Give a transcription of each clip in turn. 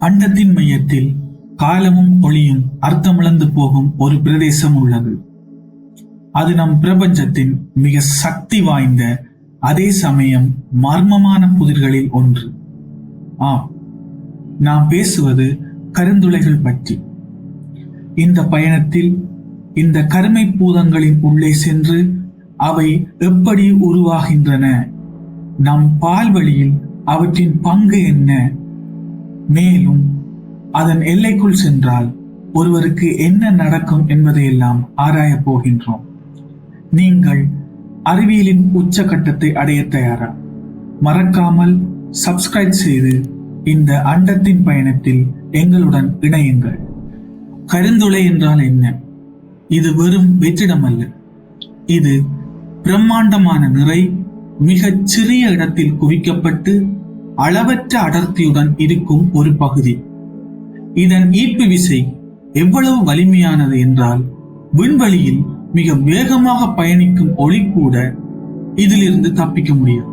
அண்டத்தின் மையத்தில் காலமும் ஒளியும் அர்த்தமிழந்து போகும் ஒரு பிரதேசம் உள்ளது. அது நம் பிரபஞ்சத்தின் மிக சக்தி வாய்ந்த அதே சமயம் மர்மமான புதிர்களில் ஒன்று. ஆம் நாம் பேசுவது கருந்துளைகள் பற்றி. இந்த பயணத்தில் இந்த கருமை பூதங்களின் உள்ளே சென்று அவை எப்படி உருவாகின்றன? நம் பால்வழியில் அவற்றின் பங்கு என்ன? மேலும் அதன் எல்லைக்குள் சென்றால் ஒருவருக்கு என்ன நடக்கும் என்பதையெல்லாம் ஆராயப் போகின்றோம். நீங்கள் அறிவியலின் உச்சகட்டத்தை அடைய தயாரா? மறக்காமல் சப்ஸ்கிரைப் செய்து இந்த அண்டத்தின் பயணத்தில் எங்களுடன் இணையுங்கள். கருந்துளை என்றால் என்ன? இது வெறும் வெற்றிடம் அல்ல இது பிரம்மாண்டமான நிறை மிகச் சிறிய இடத்தில் குவிக்கப்பட்டு அளவற்ற அடர்த்தியுடன் இருக்கும் ஒரு பகுதி. இதன் ஈர்ப்பு விசை எவ்வளவு வலிமையானது என்றால் விண்வெளியில் மிக வேகமாக பயணிக்கும் ஒளி கூட இதிலிருந்து தப்பிக்க முடியும்.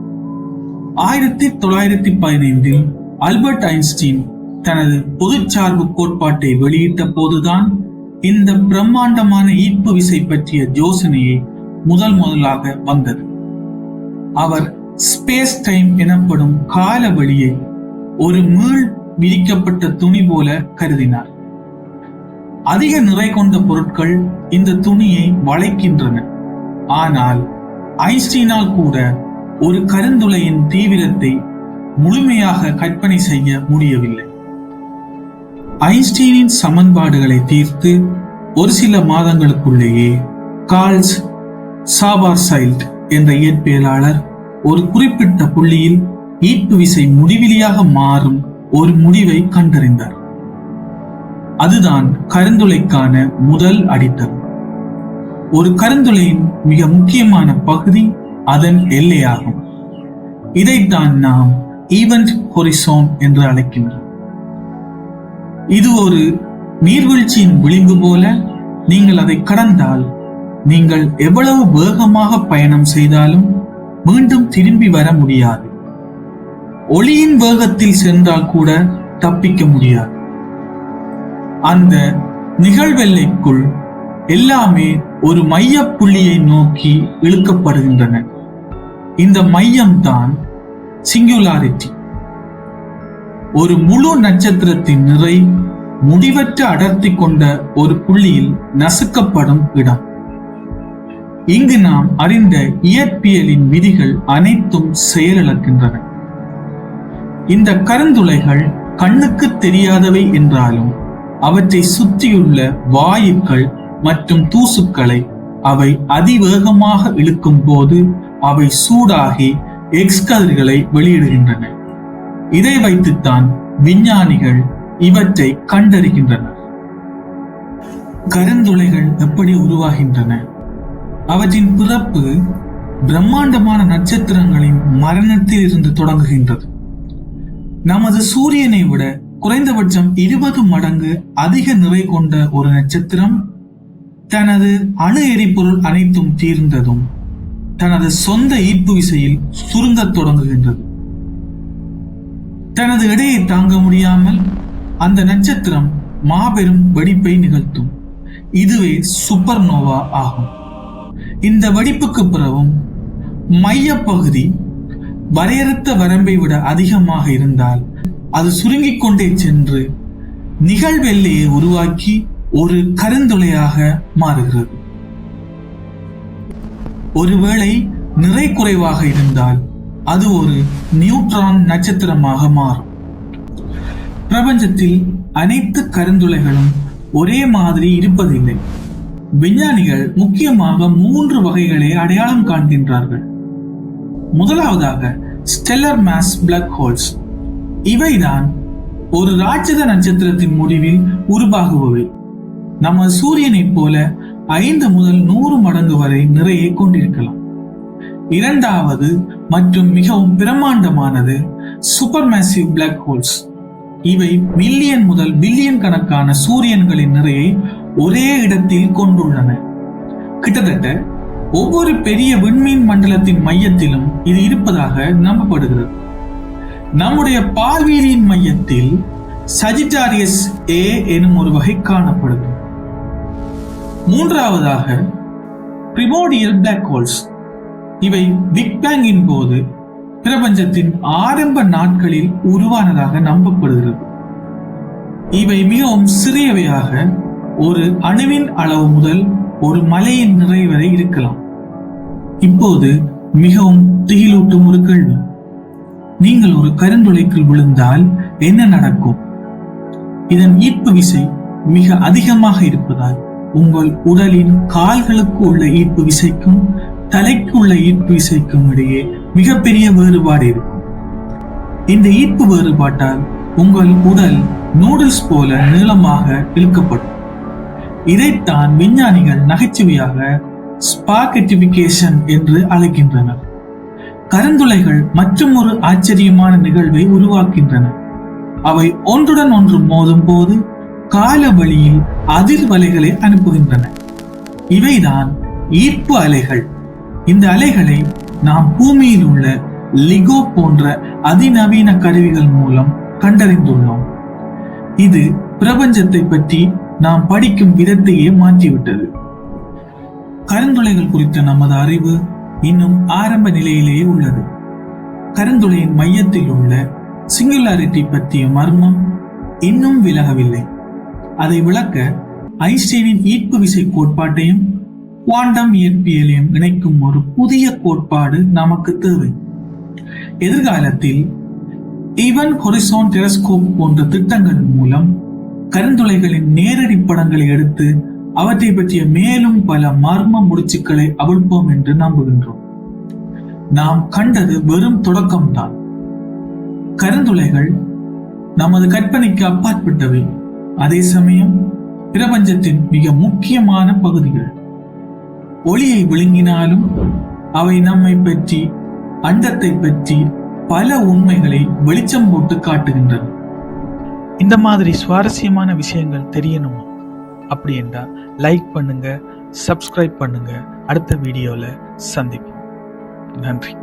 ஆயிரத்தி தொள்ளாயிரத்தி பதினைந்தில் அல்பர்ட் ஐன்ஸ்டீன் தனது பொதுச்சார்பு கோட்பாட்டை வெளியிட்ட போதுதான் இந்த பிரம்மாண்டமான ஈர்ப்பு விசை பற்றிய யோசனையை முதல் முதலாக வந்தது. அவர் ஸ்பேஸ் டைம் எனப்படும் கால வழியை ஒரு மீள் விரிக்கப்பட்ட துணி போல கருதினார். அதிக நிறை கொண்ட பொருட்கள் இந்த துணியை வளைக்கின்றன. ஆனால் ஐன்ஸ்டீனால் கூட ஒரு கருந்துளையின் தீவிரத்தை முழுமையாக கற்பனை செய்ய முடியவில்லை. ஐன்ஸ்டீனின் சமன்பாடுகளை தீர்த்து ஒரு சில மாதங்களுக்குள்ளேயே கார்ல்ஸ் சாபார்சைல்ட் என்ற இயற்பியலாளர் ஒரு குறிப்பிட்ட புள்ளியில் ஈர்ப்பு விசை முடிவிலியாக மாறும் ஒரு முடிவை கண்டறிந்தார். அதுதான் கருந்துளைக்கான முதல் அடித்தளம் ஒரு கருந்துளையின் மிக முக்கியமான பகுதி அதன் எல்லையாகும். இதைத்தான் நாம் ஈவென்ட் ஹொரிசோன் என்று அழைக்கின்றோம். இது ஒரு நீர்வீழ்ச்சியின் விளிம்பு போல நீங்கள் அதை கடந்தால் நீங்கள் எவ்வளவு வேகமாக பயணம் செய்தாலும் மீண்டும் திரும்பி வர முடியாது. ஒளியின் வேகத்தில் சென்றால் கூட தப்பிக்க முடியாது. அந்த நிகழ்வெல்லைக்குள் எல்லாமே ஒரு மைய புள்ளியை நோக்கி இழுக்கப்படுகின்றன. இந்த மையம்தான் சிங்குலாரிட்டி. ஒரு முழு நட்சத்திரத்தின் நிறை முடிவற்ற அடர்த்தி கொண்ட ஒரு புள்ளியில் நசுக்கப்படும் இடம். இங்கு நாம் அறிந்த இயற்பியலின் விதிகள் அனைத்தும் செயலிழக்கின்றன. இந்த கருந்துளைகள் கண்ணுக்கு தெரியாதவை என்றாலும் அவற்றை சுற்றியுள்ள வாயுக்கள் மற்றும் தூசுக்களை அவை அதிவேகமாக இழுக்கும் போது அவை சூடாகி எக்ஸ்கதிர்களை வெளியிடுகின்றன. இதை வைத்துத்தான் விஞ்ஞானிகள் இவற்றை கண்டறிகின்றனர். கருந்துளைகள் எப்படி உருவாகின்றன? அவற்றின் பிறப்பு பிரம்மாண்டமான நட்சத்திரங்களின் மரணத்தில் இருந்து தொடங்குகின்றது. நமது சூரியனை விட குறைந்தபட்சம் இருபது மடங்கு அதிக நிறை கொண்ட ஒரு நட்சத்திரம் தனது அணு எரிபொருள் அனைத்தும் தீர்ந்ததும் தனது சொந்த ஈர்ப்பு விசையில் சுருங்கத் தொடங்குகின்றது. தனது எடையை தாங்க முடியாமல் அந்த நட்சத்திரம் மாபெரும் வெடிப்பை நிகழ்த்தும். இதுவே சூப்பர் நோவா ஆகும். இந்த வெடிப்புக்கு பிறகும் மையப்பகுதி வரையறுத்த வரம்பை விட அதிகமாக இருந்தால் அது சுருங்கிக் கொண்டே சென்று நிகழ்வெல்லையை உருவாக்கி ஒரு கருந்துளையாக மாறுகிறது. ஒருவேளை நிறை குறைவாக இருந்தால் அது ஒரு நியூட்ரான் நட்சத்திரமாக மாறும். பிரபஞ்சத்தில் அனைத்து கருந்துளைகளும் ஒரே மாதிரி இருப்பதில்லை. விஞ்ஞானிகள் முக்கியமாக மூன்று வகைகளை அடையாளம் காண்கின்றார்கள். முதலாவதாக ஸ்டெல்லர் மாஸ் பிளாக் ஹோல்ஸ். இவைதான் ஒரு ராட்சத நட்சத்திரத்தின் முடிவில் உருவாகுபவை. நம்ம சூரியனைப் போல ஐந்து முதல் நூறு மடங்கு வரை நிறையை கொண்டிருக்கலாம். இரண்டாவது மற்றும் மிகவும் பிரம்மாண்டமானது சூப்பர் மேசிவ் பிளாக் ஹோல்ஸ் இவை மில்லியன் முதல் பில்லியன் கணக்கான சூரியன்களின் நிறையை ஒரே இடத்தில் கொண்டுள்ளன. கிட்டத்தட்ட ஒவ்வொரு பெரிய விண்மீன் மண்டலத்தின் மையத்திலும் இது இருப்பதாக நம்பப்படுகிறது. நம்முடைய பால்வீரியின் மையத்தில் சஜிட்டாரியஸ் ஏ எனும் ஒரு வகை காணப்படுது மூன்றாவதாக பிரிமோடியல் பிளாக் ஹோல்ஸ் இவை பிக் பேங்கின் போது பிரபஞ்சத்தின் ஆரம்ப நாட்களில் உருவானதாக நம்பப்படுகிறது. இவை மிகவும் சிறியவையாக ஒரு அணுவின் அளவு முதல் ஒரு மலையின் நிறை வரை இருக்கலாம். இப்போது மிகவும் திகிலூட்டும் ஒரு கேள்வி. நீங்கள் ஒரு கருந்துளைக்குள் விழுந்தால் என்ன நடக்கும்? இதன் ஈர்ப்பு விசை மிக அதிகமாக இருப்பதால் உங்கள் உடலின் கால்களுக்கு உள்ள ஈர்ப்பு விசைக்கும் தலைக்கு உள்ள ஈர்ப்பு விசைக்கும் இடையே மிகப்பெரிய வேறுபாடு இருக்கும். இந்த ஈர்ப்பு வேறுபாட்டால் உங்கள் உடல் நூடுல்ஸ் போல நீளமாக இழுக்கப்படும். இதைத்தான் விஞ்ஞானிகள் நகைச்சுவையாக ஸ்பாகெட்டிபிகேஷன் என்று அழைக்கின்றனர். கருந்துளைகள் மற்றும் ஒரு ஆச்சரியமான நிகழ்வை உருவாக்கின்றன அவை ஒன்றுடன் ஒன்று மோதும் போது கால வழியில் அதிர்வலைகளை அனுப்புகின்றன. இவைதான் ஈர்ப்பு அலைகள். இந்த அலைகளை நாம் பூமியில் உள்ள லிகோ போன்ற அதிநவீன கருவிகள் மூலம் கண்டறிந்துள்ளோம். இது பிரபஞ்சத்தை பற்றி நாம் படிக்கும் விதத்தையே மாற்றிவிட்டது. கருந்துளைகள் குறித்த நமது அறிவு இன்னும் ஆரம்ப நிலையிலேயே உள்ளது. கருந்துளையின் மையத்தில் உள்ள சிங்குலாரிட்டி பற்றிய மர்மம் இன்னும் விலகவில்லை. அதை விளக்க ஐன்ஸ்டீனின் ஈர்ப்பு விசை கோட்பாட்டையும் குவாண்டம் இயற்பியலையும் இணைக்கும் ஒரு புதிய கோட்பாடு நமக்கு தேவை. எதிர்காலத்தில் ஈவன் ஹொரிசோன் டெலஸ்கோப் போன்ற திட்டங்கள் மூலம் கருந்துளைகளின் நேரடி படங்களை எடுத்து அவற்றை பற்றிய மேலும் பல மர்ம முடிச்சுக்களை அவிழ்ப்போம் என்று நம்புகின்றோம். நாம் கண்டது வெறும் தொடக்கம்தான். கருந்துளைகள் நமது கற்பனைக்கு அப்பாற்பட்டவை. அதே சமயம் பிரபஞ்சத்தின் மிக முக்கியமான பகுதிகள். ஒளியை விழுங்கினாலும் அவை நம்மை பற்றி அண்டத்தை பற்றி பல உண்மைகளை வெளிச்சம் போட்டு காட்டுகின்றன. இந்த மாதிரி சுவாரஸ்யமான விஷயங்கள் தெரியணுமா? அப்படி என்றால் லைக் பண்ணுங்க சப்ஸ்கிரைப் பண்ணுங்க. அடுத்த வீடியோவில் சந்திப்போம். நன்றி.